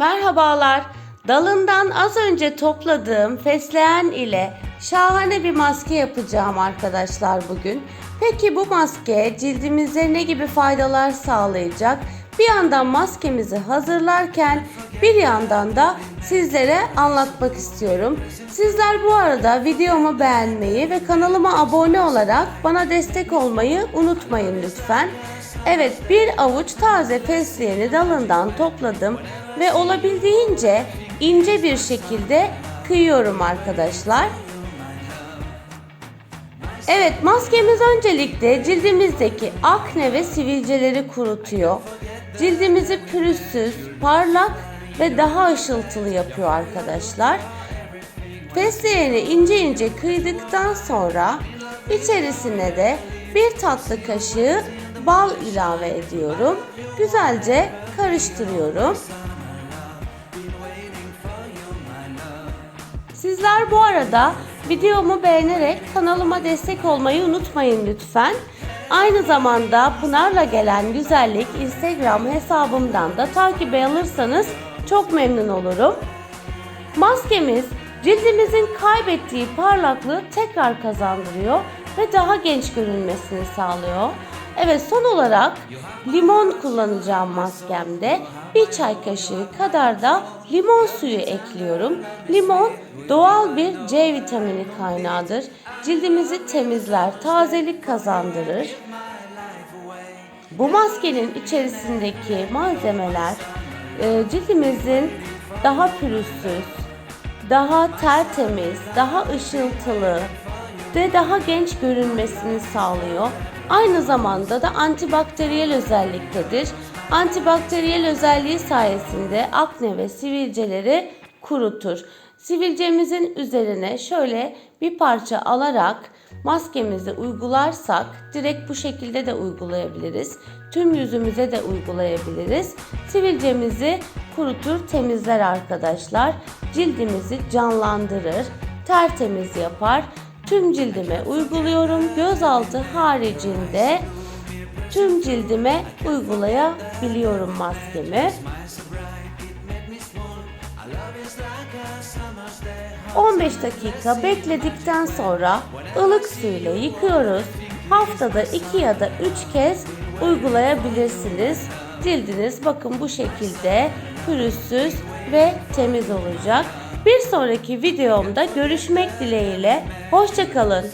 Merhabalar. Dalından az önce topladığım fesleğen ile şahane bir maske yapacağım arkadaşlar bugün. Peki bu maske cildimize ne gibi faydalar sağlayacak? Bir yandan maskemizi hazırlarken bir yandan da sizlere anlatmak istiyorum. Sizler bu arada videomu beğenmeyi ve kanalıma abone olarak bana destek olmayı unutmayın lütfen. Evet bir avuç taze fesleğeni dalından topladım ve olabildiğince ince bir şekilde kıyıyorum arkadaşlar. Evet maskemiz öncelikle cildimizdeki akne ve sivilceleri kurutuyor. Cildimizi pürüzsüz, parlak ve daha ışıltılı yapıyor arkadaşlar. Fesleğeni ince ince kıydıktan sonra içerisine de bir tatlı kaşığı bal ilave ediyorum. Güzelce karıştırıyorum. Sizler bu arada videomu beğenerek kanalıma destek olmayı unutmayın lütfen. Aynı zamanda Pınar'la gelen güzellik Instagram hesabımdan da takibe alırsanız çok memnun olurum. Maskemiz cildimizin kaybettiği parlaklığı tekrar kazandırıyor ve daha genç görünmesini sağlıyor. Evet son olarak limon kullanacağım maskemde. Bir çay kaşığı kadar da limon suyu ekliyorum. Limon doğal bir C vitamini kaynağıdır. Cildimizi temizler, tazelik kazandırır. Bu maskenin içerisindeki malzemeler e, cildimizin daha pürüzsüz, daha tertemiz, daha ışıltılı ve daha genç görünmesini sağlıyor. Aynı zamanda da antibakteriyel özelliktedir. Antibakteriyel özelliği sayesinde akne ve sivilceleri kurutur. Sivilcemizin üzerine şöyle bir parça alarak maskemizi uygularsak direkt bu şekilde de uygulayabiliriz. Tüm yüzümüze de uygulayabiliriz. Sivilcemizi kurutur, temizler arkadaşlar. Cildimizi canlandırır, tertemiz yapar. Tüm cildime uyguluyorum. Gözaltı haricinde tüm cildime uygulayabiliyorum maskemi. 15 dakika bekledikten sonra ılık suyla yıkıyoruz. Haftada 2 ya da 3 kez uygulayabilirsiniz. Cildiniz bakın bu şekilde pürüzsüz ve temiz olacak. Bir sonraki videomda görüşmek dileğiyle. Hoşçakalın.